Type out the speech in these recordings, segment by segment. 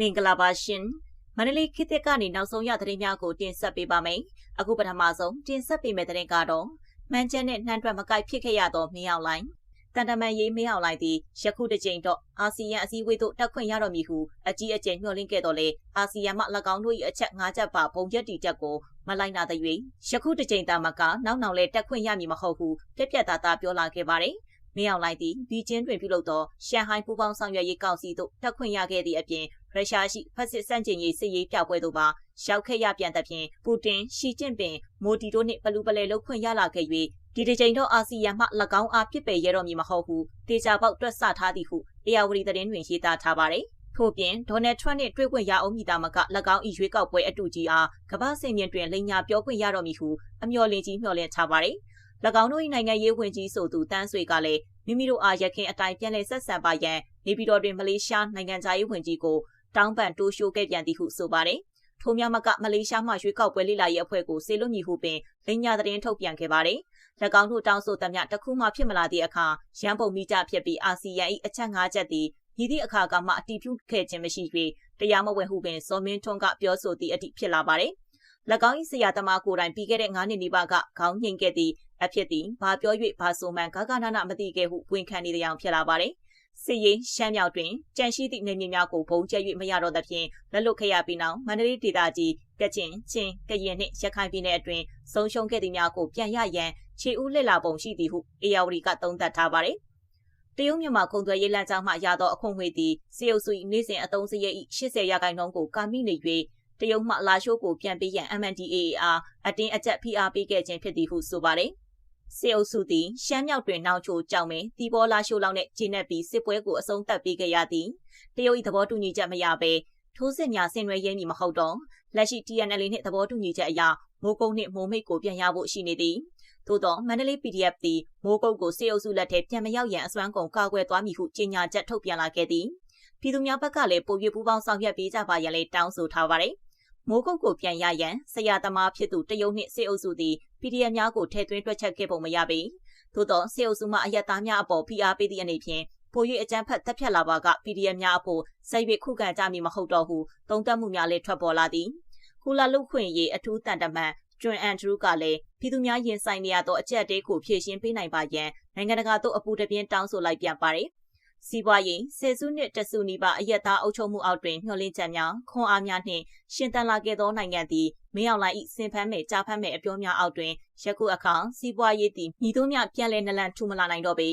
မင်္ဂလာပါရှင်မန္တလေးခေတ်သစ်ကနေနောက်ဆုံးရသတင်းများကိုတင်ဆက်ပေးပါမယ်အခုပထမဆုံးတင်ဆက်ပေးမယ့်သတင်းကတော့မှန်ချက်နဲ့နှမ်းတွက်မကိုက်ဖြစ်ခဲ့ရသောမင်းအောင်လိုင်းတန်တမန်ရေးမင်းအောင်လိုင်းသည်ယခုတစ်ကြိမ်တော့အာဆီယံအစည်းအဝေးသို့တက်ခွင့်ရတော်မူဟုအကြီးအကျယ်ညှော်လင့်ခဲ့တော်လေအာဆီယံမှ၎င်းတို့၏အချက်၅ချက်ပါပုံချက်တီချက်ကိုမလိုက်နာတဲ့၍ယခုတစ်ကြိမ်တာမကနောက်နောက်လဲတက်ခွင့်ရမည်မဟုတ်ဟုပြက်ပြက်သားသားပြောလာခဲ့ပါတယ်မင်းအောင်လိုက်သည်ဘီကျင်းတွင်ပြုလုပ်သောရှန်ဟိုင်းပူးပေါင်းဆောင်ရွက်ရေးကောင်စီသို့တက်ခွင့်ရခဲ့သည့်အပြင် ရုရှားရှိဖက်စစ်စန့်ကျင်ရေးစစ်ရေးပြပွဲတို့ပါရောက်ခဲ့ရပြန်သဖြင့်ပူတင်ရှီကျင့်ပင်မိုဒီတို့နှင့်ဘလူးပလဲလှုပ်ခွင့်ရလာခဲ့၍ဒီတစ်ချိန်တော့အာဆီယံမှ၎င်းအားပြစ်ပယ်ရတော့မည်မဟုတ်ဟုတေချာပေါက်တွက်ဆထားသည်ဟုအေယာဝတီသတင်းတွင်ရေးသားထားပါတယ်ထို့ပြင်ဒေါ်နယ်ထရန့်နှင့်တွေ့ခွင့်ရအောင်မိသားမက၎င်း၏ရွေးကောက်ပွဲအတူကြီးအားကမ္ဘာစင်မြင့်တွင်လိန်ညာပြောခွင့်ရတော့မည်ဟုအမျှော်လင့်ကြီးမျှော်လင့်ထားပါတယ်၎င်းတို့၏နိုင်ငံရေးဝင်ကြီးဆိုသူတန်းဆွေကလည်းမိမိတို့အားရခင်အတိုင်းပြန်လည်ဆက်ဆံပါရန်နေပြည်တော်တွင်မလေးရှားနိုင်ငံသားရေးဝင်ကြီးကို တောင်းပန်တိုးရှိုးခဲ့ပြန်သည်ဟုဆိုပါတယ်။ထိုများမကမလေးရှားမှရွေးကောက်ပွဲလိလာရေးအဖွဲ့ကိုစေလွတ်မည်ဟုပင်လိညာသတင်းထုတ်ပြန်ခဲ့ပါတယ်။၎င်းတို့တောင်းဆိုသမျှတစ်ခုမှဖြစ်မလာသည့်အခါရန်ပုံမိကြဖြစ်ပြီးအာဆီယံ၏အချက်၅ချက်သည်မြည်သည့်အခါကမှအတီးပြုခဲ့ခြင်းမရှိ၍တရားမဝင်ဟုပင်စောမင်းထွန်းကပြောဆိုသည့်အထိဖြစ်လာပါတယ်။၎င်း၏ဆရာသမားကိုယ်တိုင်ပြီးခဲ့တဲ့9နှစ်နီးပါးကခေါင်းညှိန်ခဲ့သည့်အဖြစ်သည်ဘာပြော၍ဘာဆိုမှန်ဂဂနာနာမသိခဲ့ဟုဝန်ခံနေတဲ့အကြောင်းဖြစ်လာပါတယ်။ စစ်ရေးရှမ်းမြောက်တွင်ကြန့်ရှိသည့်နေမြေများကိုဘုံကျဲ၍မရတော့သဖြင့်လက်လွတ်ခဲ့ရပြီးနောက်မန္တလေးဒေသကြီးကချင်ချင်းကရင်နှင့်ရခိုင်ပြည်နယ်အတွင်းဆုံးရှုံးခဲ့သည့်များကိုပြန်ရရန်ခြေဦးလက်လာပုံရှိသည်ဟုအေယာဝတီကသုံးသပ်ထားပါတယ်တရုတ်မြန်မာကုန်သွယ်ရေးလမ်းကြောင်းမှရသောအခွင့်အရေးသည်စေအုပ်စု၏နေ့စဉ်အသုံးစရိတ်၏80ရာခိုင်နှုန်းကိုကာမိနေ၍တရုတ်မှလာရှိုးကိုပြန်ပေးရန် MNDAA အားအတင်းအကျပ်ဖိအားပေးခဲ့ခြင်းဖြစ်သည်ဟုဆိုပါတယ်။ စစ်အုပ်စုသည်ရှမ်းမြောက်တွင်နောက်ချိုကြောင်ပင်တီဘောလာရှိုးလောက်နဲ့ဂျင်းနဲ့ပြီးစစ်ပွဲကိုအဆုံးသတ်ပေးခဲ့ရသည်တရုတ်၏သဘောတူညီချက်မရဘဲထိုးစစ်များဆင်နွှဲရင်းမည်မဟုတ်တော့လက်ရှိ TNL နှင့်သဘောတူညီချက်အရမိုးကုတ်နှင့်မိုးမိတ်ကိုပြန်ရဖို့ရှိနေသည်သို့သောမန္တလေး PDF သည်မိုးကုတ်ကိုစစ်အုပ်စုလက်ထဲပြန်မရောက်ရန်အစွမ်းကုန်ကာကွယ်သွားမည်ဟုကြေညာချက်ထုတ်ပြန်လာခဲ့သည်ပြည်သူများဘက်ကလည်းပိုပြပူးပေါင်းဆောင်ရွက်ပေးကြပါရန်လည်းတောင်းဆိုထားပါတယ်မိုးကုတ်ကိုပြန်ရရန်ဆရာသမားဖြစ်သူတရုတ်နှင့်စစ်အုပ်စုသည် PDF များကိုထည့်သွင်းတွက်ချက်ခဲ့ပုံမရပေသို့သောစစ်အုပ်စုမှအယက်သားများအပေါ်ဖိအားပေးသည့်အနေဖြင့်ပို၍အကြမ်းဖက်တပ်ဖြတ်လာပါက PDF များအဖို့စိတ်ရခုခံကြမည်မဟုတ်တော့ဟုသုံးသပ်မှုများလည်းထွက်ပေါ်လာသည်ကုလာလုခွင့်ရေးအထူးတန်တမန်ကျွန်းအန်ဒရူးကလည်းပြည်သူများရင်ဆိုင်နေရသောအကြက်တဲကိုဖြည့်ရှင်းပေးနိုင်ပါရန်နိုင်ငံတကာသို့အပူတပြင်းတောင်းဆိုလိုက်ပြန်ပါတယ် စီးပွားရေးဆယ်စုနှစ်တစုနီးပါးအယက်သားအုပ်ချုပ်မှုအောက်တွင်မျှော်လင့်ချက်များခွန်အားများနှင့်ရှင်သန်လာခဲ့သောနိုင်ငံသည်မင်းအောင်လှိုင်၏စင်ဖမ်းမဲ့ကြားဖမ်းမဲ့အပြောများအောက်တွင်ယခုအခါစီးပွားရေးသည်မြည်တို့များပြန်လည်နလန်ထူမလာနိုင်တော့ပေ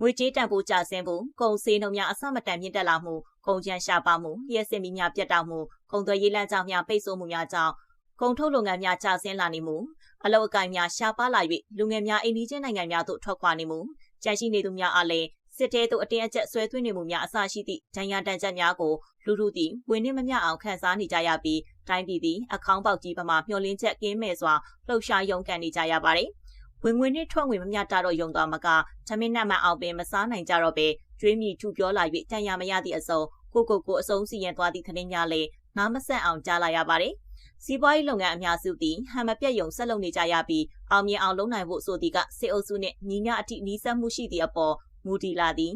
ငွေကြေးတန်ဖိုးကျဆင်းမှုကုန်စည်နှုန်းများအဆမတန်မြင့်တက်လာမှုကုန်ကျန်းရှားပါမှုလျှက်စစ်မီများပြတ်တောက်မှုကုန်သွယ်ရေးလမ်းကြောင်းများပိတ်ဆို့မှုများကြောင့်ကုန်ထုတ်လုပ်ငန်းများကျဆင်းလာနေမှုအလုပ်အကိုင်များရှားပါလာ၍လူငယ်များအိမ်နီးချင်းနိုင်ငံများသို့ထွက်ခွာနေမှုကြန့်ရှိနေသူများအားလည်း စစ်တဲသို့အတင်းအကျပ်ဆွဲသွင်းနေမှုများအစရှိသည့်ဒဏ်ရာတန်ချက်များကိုလူလူသည်ဝင်နှင့်မမျှအောင်ခံစားနေကြရပြီးတိုင်းပြည်သည်အခေါင်းပေါက်ကြီးပမာမျောလင်းချက်ကင်းမဲ့စွာလှုပ်ရှားရုန်းကန်နေကြရပါတယ်။ဝင်ငွေနှင့်ထွက်ငွေမမျှတတော့ယုံသွားမကသမင်းနှက်မှအောင်ပင်မစားနိုင်ကြတော့ပဲကျွေးမြီထူပြောလာ၍တန်ရာမရသည့်အစုံကိုကိုကိုအစုံစီရင်သွားသည့်သတင်းများလည်းနားမဆက်အောင်ကြားလာရပါတယ်။စီးပွားရေးလုပ်ငန်းအများစုသည်ဟန်မပြတ်ယုံဆက်လုပ်နေကြရပြီးအောင်မြင်အောင်လုပ်နိုင်ဖို့ဆိုသည်ကစေအုပ်စုနှင့်ညီညာအထိနီးစပ်မှုရှိသည့်အပေါ် မူတည်လာသည်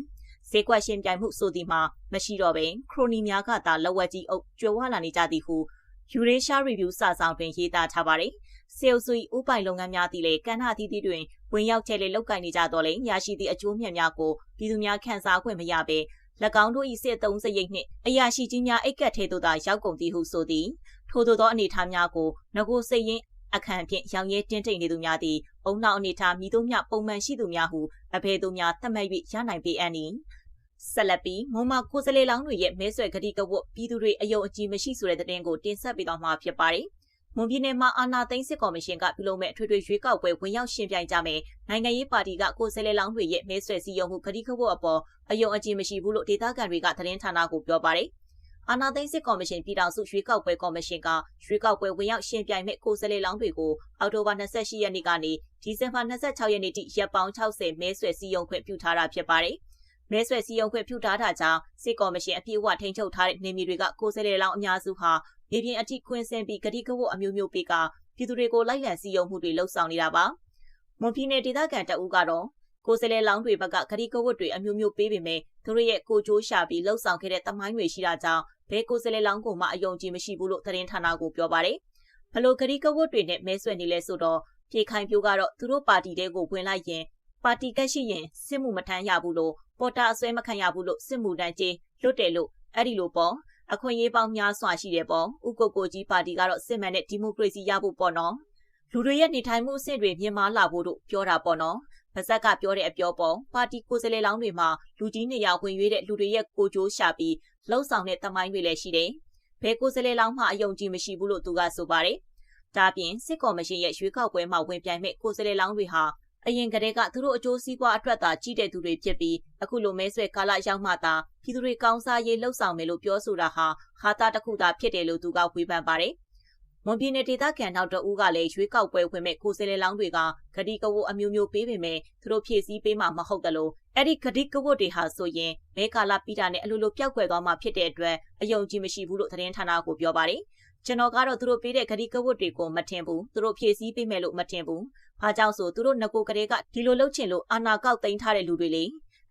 ဈေးကွက်ရှင်ပြိုင်မှုဆိုသည်မှာမရှိတော့ပင်ခရိုနီများကသာလက်ဝက်ကြီးအုပ်ကျွယ်ဝလာနေကြသည်ဟုယူရေးရှားရီဗျူးစာဆောင်တွင်ရေးသားထားပါတယ်။စေအုပ်စု၏ဥပိုင်လုပ်ငန်းများသည်လည်းကဏ္ဍအသီးသီးတွင်ဝင်ရောက်ချဲလေလောက်ကင်နေကြတော့လေရရှိသည့်အကျိုးမြတ်များကိုပြည်သူများခံစားခွင့်မရဘဲ၎င်းတို့၏စစ်သုံးစရိတ်နှင့်အရာရှိကြီးများအိတ်ကက်ထဲသို့သာရောက်ကုန်သည်ဟုဆိုသည်ထို့သောအနေအထားများကိုငကိုစိတ်ရင် အခန့်ဖြင့်ရောင်ရဲတင်းတိမ်နေသူများသည်အုံနောက်အနေထားမိတို့များပုံမှန်ရှိသူများဟုအဖေသူများသတ်မှတ်၍ရနိုင်ပေအပ်နီဆက်လက်ပြီးမွန်မကိုစလေလောင်းတွေရဲ့မဲဆွယ်ဂတိကဝတ်ပြည်သူတွေအယုံအကြည်မရှိဆိုတဲ့တဲ့င်းကိုတင်ဆက်ပေးသွားမှာဖြစ်ပါတယ်။မွန်ပြည်နယ်မှာအာဏာသိမ်းစစ်ကော်မရှင်ကပြုလုပ်မဲ့အထွေထွေရွေးကောက်ပွဲဝင်ရောက်ရှင်ပြိုင်ကြမယ်နိုင်ငံရေးပါတီကကိုစလေလောင်းတွေရဲ့မဲဆွယ်စည်းရုံးမှုဂတိကဝတ်အပေါ်အယုံအကြည်မရှိဘူးလို့ဒေသခံတွေကသတင်းဌာနကိုပြောပါတယ်။ အာနာသိန်းစစ်ကော်မရှင်ပြည်ထောင်စုရွေးကောက်ပွဲကော်မရှင်ကရွေးကောက်ပွဲဝင်ရောက်ရှင်ပြိုင်မဲ့ကိုယ်စားလှယ်လောင်းတွေကိုအောက်တိုဘာ28ရက်နေ့ကနေဒီဇင်ဘာ26ရက်နေ့ထိရက်ပေါင်း60မဲဆွယ်စည်းရုံးခွင့်ပြုထားတာဖြစ်ပါတယ်။မဲဆွယ်စည်းရုံးခွင့်ပြုထားတာကြောင့်စစ်ကော်မရှင်အပြည့်အဝထိန်းချုပ်ထားတဲ့နေမြေတွေကကိုယ်စားလှယ်လောင်းအများစုဟာမြေပြင်အထိခွင့်ဆင်းပြီးဂတိကဝတ်အမျိုးမျိုးပေးကပြည်သူတွေကိုလိုက်လံစည်းရုံးမှုတွေလှုပ်ဆောင်နေတာပါ။မွန်ပြည်နယ်ဒေသခံတအူးကတော့ကိုယ်စားလှယ်လောင်းတွေဘက်ကဂတိကဝတ်တွေအမျိုးမျိုးပေးပေမဲ့သူတို့ရဲ့ကိုကြိုးရှာပြီးလှုပ်ဆောင်ခဲ့တဲ့တမိုင်းတွေရှိတာကြောင့် ဘဲကိုယ်စားလှယ်လောင်းကိုမှအယုံကြည်မရှိဘူးလို့သတင်းဌာနကိုပြောပါတယ်။ဘလို့ဂရီကဝတ်တွေနဲ့မဲဆွယ်နေလဲဆိုတော့ပြေခိုင်ပြိုးကတော့သူတို့ပါတီတဲကိုဝင်လိုက်ရင်ပါတီကက်ရှိရင်စစ်မှုမထမ်းရဘူးလို့ပေါ်တာအစွဲမခံရဘူးလို့စစ်မှုတန်းကြီးလွတ်တယ်လို့အဲ့ဒီလိုပေါ့အခွင့်အရေးပေါင်းများစွာရှိတယ်ပေါ့ဥကိုကိုကြီးပါတီကတော့စစ်မှန်တဲ့ဒီမိုကရေစီရဖို့ပေါ့နော်လူတွေရဲ့နေထိုင်မှုအဆင့်တွေမြင့်မားလာဖို့တို့ပြောတာပေါ့နော် ပါဇက်ကပြောတဲ့အပြောပေါ်ပါတီကိုယ်စားလှယ်လောင်းတွေမှာလူကြီးနေရာဝင်ရွေးတဲ့လူတွေရဲ့ကိုကြိုးရှာပြီးလှုပ်ဆောင်တဲ့တမိုင်းတွေလည်းရှိတယ်။ဘယ်ကိုယ်စားလှယ်လောင်းမှအယုံကြည်မရှိဘူးလို့သူကဆိုပါတယ်။ဒါပြင်စစ်ကော်မရှင်ရဲ့ရွေးကောက်ပွဲမှာဝင်ပြိုင်မဲ့ကိုယ်စားလှယ်လောင်းတွေဟာအရင်ကတည်းကသူတို့အကျိုးစီးပွားအတွက်သာကြီးတဲ့သူတွေဖြစ်ပြီးအခုလိုမဲဆွဲကာလရောက်မှသာပြည်သူတွေကောင်းစားရေးလှုပ်ဆောင်မယ်လို့ပြောဆိုတာဟာဟာတာတစ်ခုသာဖြစ်တယ်လို့သူကဝေဖန်ပါတယ်။ မွန်ပြည်နယ်ဒေသခံနောက်တအူးကလည်းရွေးကောက်ပွဲဝင်မဲ့ကိုယ်စားလှယ်လောင်းတွေကဂတိကဝတ်အမျိုးမျိုးပေးပေမဲ့သူတို့ဖြည့်ဆည်းပေးမှမဟုတ်တယ်လို့အဲ့ဒီဂတိကဝတ်တွေဟာဆိုရင်မဲကာလပြီးတာနဲ့အလိုလိုပျောက်ကွယ်သွားမှဖြစ်တဲ့အတွက်အယုံကြည်မရှိဘူးလို့သတင်းဌာနကပြောပါတယ်။ကျွန်တော်ကတော့သူတို့ပေးတဲ့ဂတိကဝတ်တွေကိုမထင်ဘူးသူတို့ဖြည့်ဆည်းပေးမယ်လို့မထင်ဘူး။ဘာကြောင့်ဆိုသူတို့ငကိုကလေးကဒီလိုလှုပ်ချင်လို့အာနာကောက်သိမ်းထားတဲ့လူတွေလေ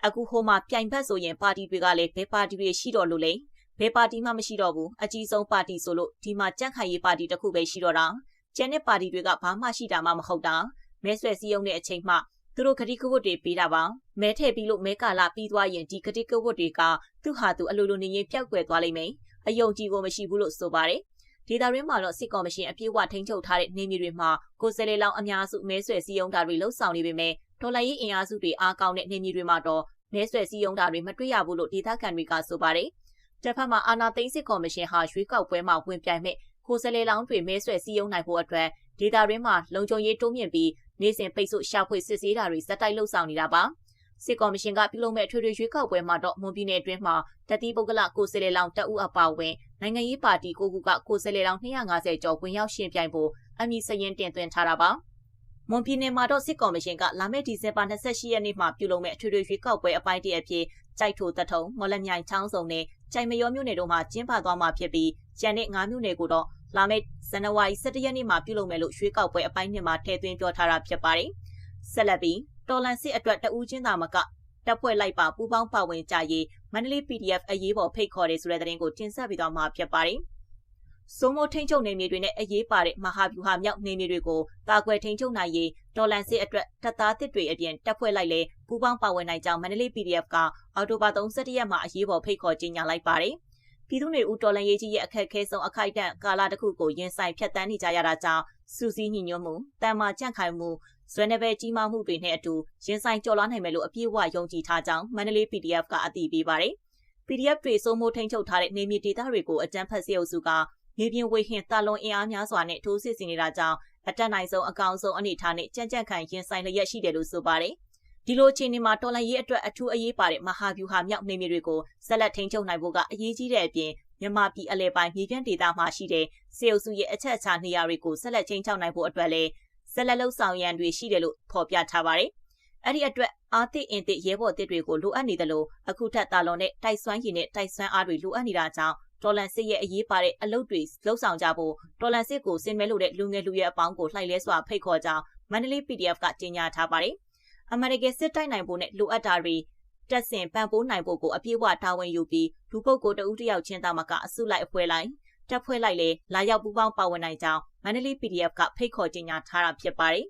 အခုဟိုမှာပြိုင်ဘက်ဆိုရင်ပါတီတွေကလည်းဘယ်ပါတီတွေရှိတော့လို့လေ ဘယ်ပါတီမှမရှိတော့ဘူးအကြီးဆုံးပါတီဆိုလို့ဒီမှာကြန့်ခိုင်ရေးပါတီတစ်ခုပဲရှိတော့တာကျန်တဲ့ပါတီတွေကဘာမှရှိတာမှမဟုတ်တာမဲဆွယ်စည်းရုံးတဲ့အချိန်မှသူတို့ဂတိကဝတ်တွေပေးတာပါမဲထည့်ပြီးလို့မဲကာလာပြီးသွားရင်ဒီဂတိကဝတ်တွေကသူ့ဟာသူအလိုလိုနေရင်ပြောက်ကွယ်သွားလိမ့်မယ်အယုံကြည်ကိုမရှိဘူးလို့ဆိုပါတယ်ဒေတာရင်းမှာတော့စစ်ကော်မရှင်အပြည့်အဝထိန်းချုပ်ထားတဲ့နေမြေတွေမှာကိုယ်စားလှယ်လောင်းအများစုမဲဆွယ်စည်းရုံးတာတွေလှုပ်ဆောင်နေပေမဲ့ဒေါ်လာရေးအင်အားစုတွေအားကောင်းတဲ့နေမြေတွေမှာတော့မဲဆွယ်စည်းရုံးတာတွေမတွေ့ရဘူးလို့ဒေသခံတွေကဆိုပါတယ်။ တစ်ဖက်မှာအာနာသိန်းစစ်ကော်မရှင်ဟာရွေးကောက်ပွဲမှာဝင်ပြိုင်မဲ့ကိုယ်စားလှယ်လောင်းတွေမဲဆွယ်စည်းရုံးနိုင်ဖို့အတွက်ဒေတာရင်းမှာလုံခြုံရေးတိုးမြင့်ပြီးနေစဉ်ပိတ်ဆို့ရှာဖွေစစ်ဆေးတာတွေဇက်တိုက်လှုပ်ဆောင်နေတာပါ။စစ်ကော်မရှင်ကပြုလုပ်မဲ့ထွေထွေရွေးကောက်ပွဲမှာတော့မွန်ပြည်နယ်အတွင်းမှာတတိပုဂ္ဂလကိုယ်စားလှယ်လောင်းတအုပ်အပါအဝင်နိုင်ငံရေးပါတီကိုကူကကိုယ်စားလှယ်လောင်း250ကျော်ဝင်ရောက်ရှင်ပြိုင်ဖို့အမည်စရင်တင်သွင်းထားတာပါ။မွန်ပြည်နယ်မှာတော့စစ်ကော်မရှင်ကလာမယ့်ဒီဇင်ဘာ28ရက်နေ့မှာပြုလုပ်မဲ့အထွေထွေရွေးကောက်ပွဲအပိုင်းတရအဖြစ်ကြိုက်ထိုတထုံမော်လမြိုင်ချောင်းစုံနဲ့ ကြိုင်မရောမြို့နယ်တို့မှာကျင်းပသွားမှာဖြစ်ပြီးကျန်တဲ့၅မြို့နယ်ကိုတော့လာမယ့်ဇန်နဝါရီ17ရက်နေ့မှာပြုလုပ်မယ်လို့ရွေးကောက်ပွဲအပိုင်းနှစ်မှာထည့်သွင်းပြောထားတာဖြစ်ပါတယ်။ဆက်လက်ပြီးတော်လန်စစ်အတွက်တဦးချင်းသာမကတပ်ဖွဲ့လိုက်ပါပူးပေါင်းပါဝင်ကြရေးမန္တလေး PDF အရေးပေါ်ဖိတ်ခေါ်တယ်ဆိုတဲ့သတင်းကိုတင်ဆက်ပေးသွားမှာဖြစ်ပါတယ်။ စိုးမိုးထိန်ချုပ်နေမြေတွေနဲ့အရေးပါတဲ့မဟာဗျူဟာမြောက်နေမြေတွေကိုကာကွယ်ထိန်ချုပ်နိုင်ရေးဒေါ်လန်စစ်အတွက်တပ်သားတစ်တွေအပြင်တပ်ဖွဲ့လိုက်လေပူးပေါင်းပါဝင်နိုင်ကြောင်းမန္တလေး PDF ကအော်တိုဘာ31ရက်မှာအရေးပေါ်ဖိတ်ခေါ်ကြေညာလိုက်ပါတယ်။ပြည်သူ့နေဦးတော်လန်ရေးကြီးရဲ့အခက်အခဲဆုံးအခိုက်အတန့်ကာလတစ်ခုကိုရင်ဆိုင်ဖြတ်တန်းနေကြရတာကြောင့်စူးစီးညှိညွတ်မှုတန်မာကြန့်ခိုင်မှုဇွဲနေပဲကြီးမားမှုတွေနဲ့အတူရင်ဆိုင်ကြော်လွှားနိုင်မယ်လို့အပြည့်အဝယုံကြည်ထားကြောင်းမန္တလေး PDF ကအသိပေးပါတယ်။ PDF တွေစိုးမိုးထိန်ချုပ်ထားတဲ့နေမြေဒေသတွေကိုအကြမ်းဖက်စေအုပ်စုက မြေပြင်ဝေဟင်တာလွန်အင်အားများစွာနဲ့ထိုးစစ်ဆင်နေတာကြောင့်အတက်နိုင်ဆုံးအကောင်ဆုံးအနေထားနဲ့ကြံ့ကြံ့ခံရင်ဆိုင်လျက်ရှိတယ်လို့ဆိုပါတယ်။ဒီလိုအခြေအနေမှာတော်လှန်ရေးအတွက်အထူးအရေးပါတဲ့မဟာဗျူဟာမြောက်နေမြေတွေကိုဆက်လက်ထိန်းချုပ်နိုင်ဖို့ကအရေးကြီးတဲ့အပြင်မြန်မာပြည်အလဲပိုင်းမြေပြန့်ဒေသမှာရှိတဲ့စေအုပ်စုရဲ့အချက်အချာနေရာတွေကိုဆက်လက်ချင်းချောက်နိုင်ဖို့အတွက်လည်းဆက်လက်လှုပ်ဆောင်ရန်တွေရှိတယ်လို့ဖော်ပြထားပါတယ်။အဲ့ဒီအတွက်အာသစ်အင်သစ်ရဲဘော်တစ်တွေကိုလိုအပ်နေတယ်လို့အခုထက်တာလွန်တဲ့တိုက်ဆွမ်းရည်နဲ့တိုက်ဆွမ်းအားတွေလိုအပ်နေတာကြောင့် တော်လန်စစ်ရဲ့အရေးပါတဲ့အလုပ်တွေလှုပ်ဆောင်ကြဖို့တော်လန်စစ်ကိုစင်မဲလို့တဲ့လူငယ်လူရွယ်အပေါင်းကိုလှိုက်လဲစွာဖိတ်ခေါ်ကြောင်းမန္တလေး PDF ကကြေညာထားပါတယ်။အမေရိကန်စစ်တိုက်နိုင်ဖို့နဲ့လိုအပ်တာတွေတက်ဆင်ပံ့ပိုးနိုင်ဖို့ကိုအပြည့်အဝတာဝန်ယူပြီးလူပုဂ္ဂိုလ်တဦးတယောက်ချင်းသားမကအစုလိုက်အဖွဲလိုက်တပ်ဖွဲ့လိုက်လေလာရောက်ပူးပေါင်းပါဝင်နိုင်ကြောင်းမန္တလေး PDF ကဖိတ်ခေါ်ကြေညာထားတာဖြစ်ပါတယ်